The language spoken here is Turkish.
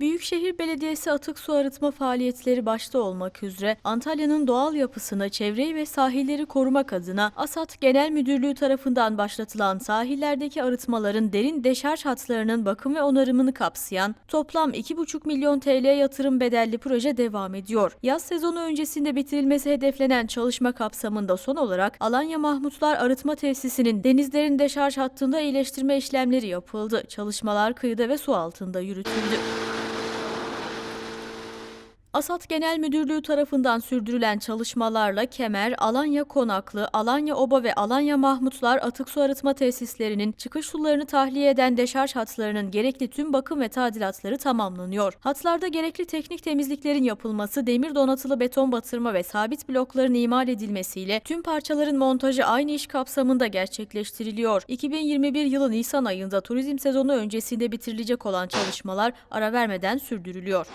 Büyükşehir Belediyesi atık su arıtma faaliyetleri başta olmak üzere Antalya'nın doğal yapısını, çevreyi ve sahilleri korumak adına ASAT Genel Müdürlüğü tarafından başlatılan sahillerdeki arıtmaların derin deşarj hatlarının bakım ve onarımını kapsayan toplam 2,5 milyon TL yatırım bedelli proje devam ediyor. Yaz sezonu öncesinde bitirilmesi hedeflenen çalışma kapsamında son olarak Alanya Mahmutlar Arıtma Tesisi'nin denizlerin deşarj hattında iyileştirme işlemleri yapıldı. Çalışmalar kıyıda ve su altında yürütüldü. ASAT Genel Müdürlüğü tarafından sürdürülen çalışmalarla Kemer, Alanya Konaklı, Alanya Oba ve Alanya Mahmutlar atık su arıtma tesislerinin çıkış sularını tahliye eden deşarj hatlarının gerekli tüm bakım ve tadilatları tamamlanıyor. Hatlarda gerekli teknik temizliklerin yapılması, demir donatılı beton batırma ve sabit blokların imal edilmesiyle tüm parçaların montajı aynı iş kapsamında gerçekleştiriliyor. 2021 yılı Nisan ayında turizm sezonu öncesinde bitirilecek olan çalışmalar ara vermeden sürdürülüyor.